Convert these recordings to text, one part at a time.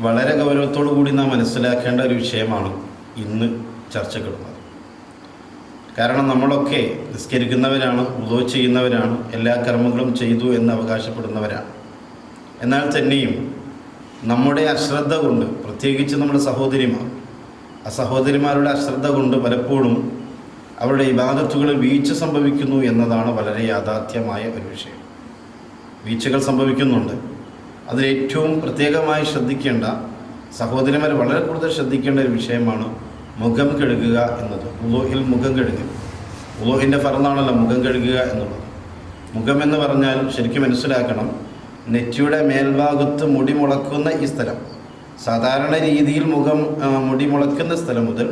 വളരെ ഗൗരവത്തോടു കൂടി നാം മനസ്സിലാക്കേണ്ട ഒരു വിഷയമാണ് ഇന്ന് ചർച്ചക്കിടുന്നത് കാരണം നമ്മളൊക്കെ നിസ്കരിക്കുന്നവരാണ് ഉദോ ചെയ്യുന്നവരാണ് എല്ലാ കർമ്മങ്ങളും ചെയ്തു എന്ന് അവകാശപ്പെടുന്നവരാണ്. എന്നാൽ തന്നെയും നമ്മുടെ അശ്രദ്ധ കൊണ്ട് പ്രത്യേകിച്ച് നമ്മുടെ സഹോദരിമാർ ആ സഹോദരിമാരുടെ അശ്രദ്ധ കൊണ്ട് പലപ്പോഴും അവരുടെ ഇബാദത്തുകളിൽ വീഴ്ച സംഭവിക്കുന്നു എന്നതാണ് വളരെ യാഥാർത്ഥ്യമായ ഒരു വിഷയം. വീഴ്ചകൾ സംഭവിക്കുന്നുണ്ട്. അതിലേറ്റവും പ്രത്യേകമായി ശ്രദ്ധിക്കേണ്ട സഹോദരിമാർ വളരെ കൂടുതൽ ശ്രദ്ധിക്കേണ്ട ഒരു വിഷയമാണ് മുഖം കഴുകുക എന്നത്. ഉലോഹിൽ മുഖം കഴുകുക ഉലോഹിന്റെ ഫറന്നാണല്ലോ മുഖം കഴുകുക എന്നുള്ളത്. മുഖം എന്ന് പറഞ്ഞാൽ ശരിക്കും മനസ്സിലാക്കണം നെറ്റിയുടെ മേൽഭാഗത്ത് മുടി മുളക്കുന്ന ഈ സ്ഥലം. സാധാരണ രീതിയിൽ മുഖം മുടി മുളക്കുന്ന സ്ഥലം മുതൽ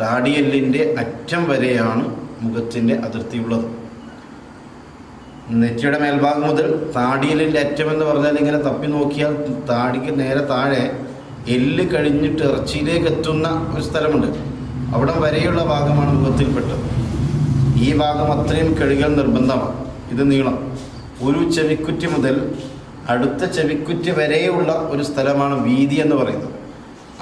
താടിയെല്ലിന്റെ അറ്റം വരെയാണ് മുഖത്തിന്റെ അതിർത്തിയുള്ളത്. നെറ്റിയുടെ മേൽഭാഗം മുതൽ താടിയിലിന്റെ അറ്റം എന്ന് പറഞ്ഞാൽ ഇങ്ങനെ തപ്പി നോക്കിയാൽ താടിക്ക് നേരെ താഴെ എല്ല് കഴിഞ്ഞിട്ട് ഇറച്ചിയിലേക്ക് എത്തുന്ന ഒരു സ്ഥലമുണ്ട്. അവിടെ വരെയുള്ള ഭാഗമാണ് മുഖത്തിൽപ്പെട്ടത് ഈ ഭാഗം അത്രയും കഴുകൽ നിർബന്ധമാണ്. ഇത് നീളം. ഒരു ചെവിക്കുറ്റി മുതൽ അടുത്ത ചെവിക്കുറ്റി വരെയുള്ള ഒരു സ്ഥലമാണ് വീതി എന്ന് പറയുന്നത്.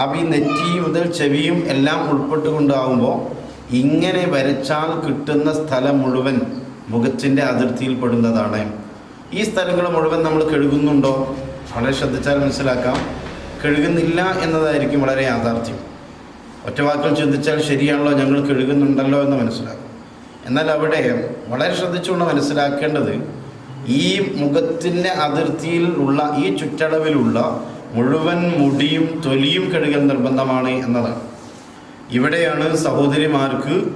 അപ്പോൾ ഈ നെറ്റി മുതൽ ചെവിയും എല്ലാം ഉൾപ്പെട്ടുകൊണ്ടാകുമ്പോൾ ഇങ്ങനെ വരച്ചാൽ കിട്ടുന്ന സ്ഥലം മുഴുവൻ മുഖത്തിന്റെ അതിർത്തിയിൽ പെടുന്നതാണ്. ഈ സ്ഥലങ്ങൾ മുഴുവൻ നമ്മൾ കഴുകുന്നുണ്ടോ? വളരെ ശ്രദ്ധിച്ചാൽ മനസ്സിലാക്കാം. കഴുകുന്നില്ല എന്നതായിരിക്കും വളരെ യാഥാർത്ഥ്യം. ഒറ്റവാക്കിൽ ചിന്തിച്ചാൽ ശരിയാണല്ലോ ഞങ്ങൾ കഴുകുന്നുണ്ടല്ലോ എന്ന് മനസ്സിലാക്കും. എന്നാൽ അവിടെ വളരെ ശ്രദ്ധിച്ചുകൊണ്ട് മനസ്സിലാക്കേണ്ടത് ഈ മുഖത്തിന്റെ അതിർത്തിയിൽ ഉള്ള ഈ ചുറ്റളവിലുള്ള മുഴുവൻ മുടിയും തൊലിയും കഴുകൽ നിർബന്ധമാണ് എന്നതാണ്. ഇവിടെയാണ് സഹോദരിമാർക്ക്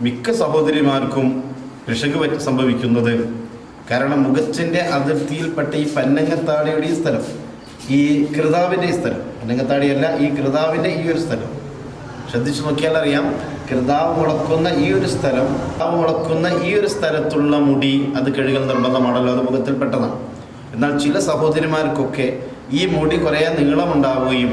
മിക്ക സഹോദരിമാർക്കും പിശക് സംഭവിക്കുന്നത്. കാരണം മുഖത്തിന്റെ അതിർത്തിയിൽപ്പെട്ട ഈ പന്നങ്ങത്താടിയുടെ ഈ സ്ഥലം ഈ കൃതാവിന്റെ ഈ സ്ഥലം. പന്നങ്ങത്താടിയല്ല ഈ കൃതാവിന്റെ ഈ ഒരു സ്ഥലം. ശ്രദ്ധിച്ചു നോക്കിയാൽ അറിയാം കൃതാവ് മുളക്കുന്ന ഈ ഒരു സ്ഥലം കൃതാവ് മുളക്കുന്ന ഈ ഒരു സ്ഥലത്തുള്ള മുടി അത് കഴുകൽ നിർബന്ധമാണല്ലോ അത് മുഖത്തിൽപ്പെട്ടതാണ്. എന്നാൽ ചില സഹോദരിമാർക്കൊക്കെ ഈ മുടി കുറേ നീളമുണ്ടാവുകയും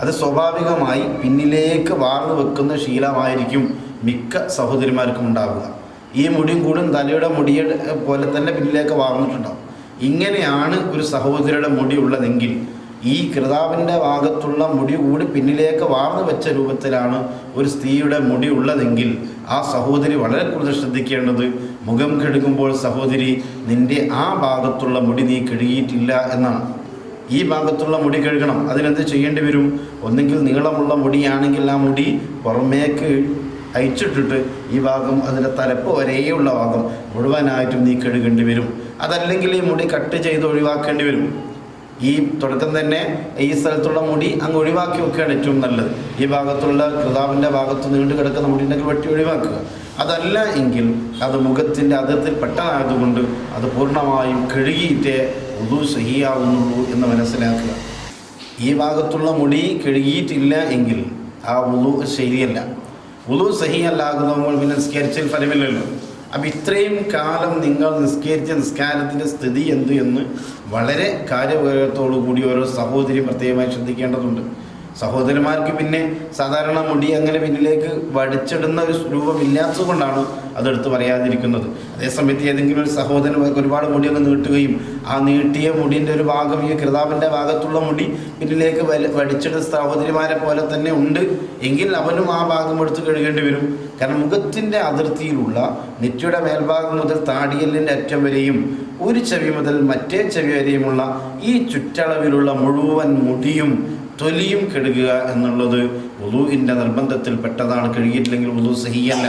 അത് സ്വാഭാവികമായി പിന്നിലേക്ക് വാർന്നു വെക്കുന്ന ശീലമായിരിക്കും മിക്ക സഹോദരിമാർക്കും ഉണ്ടാവുക. ഈ മുടിയും കൂടും തലയുടെ മുടിയുടെ പോലെ തന്നെ പിന്നിലേക്ക് വാർന്നിട്ടുണ്ടാവും. ഇങ്ങനെയാണ് ഒരു സഹോദരിയുടെ മുടി ഉള്ളതെങ്കിൽ ഈ കൃതാവിന്റെ ഭാഗത്തുള്ള മുടി കൂടി പിന്നിലേക്ക് വാർന്നു വെച്ച രൂപത്തിലാണ് ഒരു സ്ത്രീയുടെ മുടി ഉള്ളതെങ്കിൽ ആ സഹോദരി വളരെ കൂടുതൽ ശ്രദ്ധിക്കേണ്ടത് മുഖം കെടുക്കുമ്പോൾ സഹോദരി നിന്റെ ആ ഭാഗത്തുള്ള മുടി നീ കഴുകിയിട്ടില്ല എന്നാണ്. ഈ ഭാഗത്തുള്ള മുടി കഴുകണം അതിനെന്ത് ചെയ്യേണ്ടി വരും? ഒന്നെങ്കിൽ നീളമുള്ള മുടിയാണെങ്കിൽ ആ മുടി പുറമേക്ക് അയച്ചിട്ടിട്ട് ഈ ഭാഗം അതിന്റെ തലപ്പ് വരെയുള്ള ഭാഗം മുഴുവനായിട്ടും നീ കഴുകേണ്ടി വരും. അതല്ലെങ്കിൽ ഈ മുടി കട്ട് ചെയ്ത് ഒഴിവാക്കേണ്ടി വരും. ഈ തുടക്കം തന്നെ ഈ സ്ഥലത്തുള്ള മുടി അങ്ങ് ഒഴിവാക്കി വെക്കുകയാണ് ഏറ്റവും നല്ലത്. ഈ ഭാഗത്തുള്ള കൃതാവിന്റെ ഭാഗത്ത് നീണ്ടു കിടക്കുന്ന മുടിയുണ്ടെങ്കിൽ വെട്ടി ഒഴിവാക്കുക. അതല്ല എങ്കിൽ അത് മുഖത്തിന്റെ അതിർത്തിൽ പെട്ടതായതുകൊണ്ട് അത് പൂർണമായും കഴുകിയിട്ടേ ഉതു സഹിയാവുന്നുള്ളൂ എന്ന് മനസ്സിലാക്കുക. ഈ ഭാഗത്തുള്ള മുടി കഴുകിയിട്ടില്ല എങ്കിൽ ആ ഉതു ശരിയല്ല. ഉളു സഹിയല്ലാകുമ്പോൾ പിന്നെ നിസ്കരിച്ചതിൽ ഫലമില്ലല്ലോ. അപ്പം ഇത്രയും കാലം നിങ്ങൾ നിസ്കരിച്ച നിസ്കാരത്തിന്റെ സ്ഥിതി എന്ത് എന്ന് വളരെ കാര്യഗൗരവത്തോടു കൂടി ഓരോ സഹോദരി പ്രത്യേകമായി ശ്രദ്ധിക്കേണ്ടതുണ്ട്. സഹോദരന്മാർക്ക് പിന്നെ സാധാരണ മുടി അങ്ങനെ പിന്നിലേക്ക് വടിച്ചിടുന്ന ഒരു രൂപമില്ലാത്തത് കൊണ്ടാണ് അതെടുത്ത് പറയാതിരിക്കുന്നത്. അതേസമയത്ത് ഏതെങ്കിലും ഒരു സഹോദരൻ ഒരുപാട് മുടി അങ്ങ് നീട്ടുകയും ആ നീട്ടിയ മുടിന്റെ ഒരു ഭാഗം ഈ കൃതാവിന്റെ ഭാഗത്തുള്ള മുടി പിന്നിലേക്ക് വടിച്ചിടുന്ന സഹോദരിമാരെ പോലെ തന്നെ ഉണ്ട്. എങ്കിൽ അവനും ആ ഭാഗം എടുത്ത് കഴുകേണ്ടി വരും. കാരണം മുഖത്തിന്റെ അതിർത്തിയിലുള്ള നെറ്റിയുടെ മേൽഭാഗം മുതൽ താടിയലിന്റെ അറ്റം വരെയും ഒരു ചെവി മുതൽ മറ്റേ ചെവി വരെയുമുള്ള ഈ ചുറ്റളവിലുള്ള മുഴുവൻ മുടിയും തൊലിയും കെടുകുക എന്നുള്ളത് ഉദുവിന്റെ നിർബന്ധത്തിൽ പെട്ടതാണ് കഴുകിയിട്ടില്ലെങ്കിൽ ഉദു സഹിയല്ല.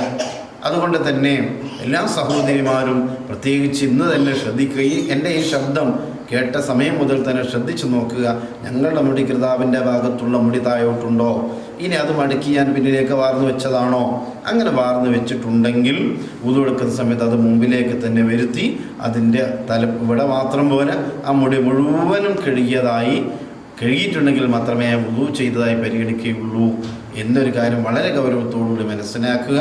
അതുകൊണ്ട് തന്നെ എല്ലാ സഹോദരിമാരും പ്രത്യേകിച്ച് ഇന്ന് തന്നെ ശ്രദ്ധിക്കുകയും എന്റെ ഈ ശബ്ദം കേട്ട സമയം മുതൽ തന്നെ ശ്രദ്ധിച്ചു നോക്കുക. ഞങ്ങളുടെ മുടി കൃതാവിന്റെ ഭാഗത്തുള്ള മുടി താഴോട്ടുണ്ടോ? ഇനി അത് മടക്കി ഞാൻ പിന്നിലേക്ക് വാർന്നു വെച്ചതാണോ? അങ്ങനെ വാർന്നു വെച്ചിട്ടുണ്ടെങ്കിൽ ഉതുവെടുക്കുന്ന സമയത്ത് അത് മുമ്പിലേക്ക് തന്നെ വരുത്തി അതിന്റെ തല ഇവിടെ മാത്രം പോലെ ആ മുടി മുഴുവനും കഴുകിയതായി കഴുകിയിട്ടുണ്ടെങ്കിൽ മാത്രമേ വുളു ചെയ്തതായി പരിഗണിക്കുകയുള്ളൂ എന്നൊരു കാര്യം വളരെ ഗൗരവത്തോടുകൂടി മനസ്സിലാക്കുക.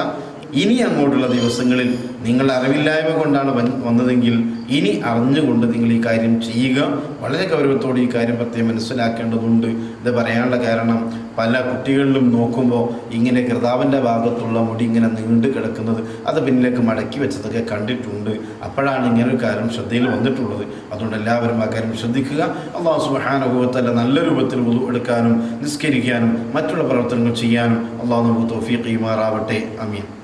ഇനി അങ്ങോട്ടുള്ള ദിവസങ്ങളിൽ നിങ്ങൾ അറിവില്ലായ്മ കൊണ്ടാണ് വന്നതെങ്കിൽ ഇനി അറിഞ്ഞുകൊണ്ട് നിങ്ങൾ ഈ കാര്യം ചെയ്യുക. വളരെ ഗൗരവത്തോടെ ഈ കാര്യം പ്രത്യേകം മനസ്സിലാക്കേണ്ടതുണ്ട്. ഇത് പറയാനുള്ള കാരണം പല കുട്ടികളിലും നോക്കുമ്പോൾ ഇങ്ങനെ കൃതാവിന്റെ ഭാഗത്തുള്ള മുടി ഇങ്ങനെ നീണ്ടു കിടക്കുന്നത് അത് പിന്നിലേക്ക് മടക്കി വെച്ചതൊക്കെ കണ്ടിട്ടുണ്ട്. അപ്പോഴാണ് ഇങ്ങനെ ഒരു കാര്യം ശ്രദ്ധയിൽ വന്നിട്ടുള്ളത്. അതുകൊണ്ട് എല്ലാവരും ആ കാര്യം ശ്രദ്ധിക്കുക. അള്ളാഹു സുബാനുഭവത്തല്ല നല്ല രൂപത്തിൽ എടുക്കാനും നിസ്കരിക്കാനും മറ്റുള്ള പ്രവർത്തനങ്ങൾ ചെയ്യാനും അള്ളാഹു നമുക്ക് തോഫീ കൈമാറാവട്ടെ അമീൻ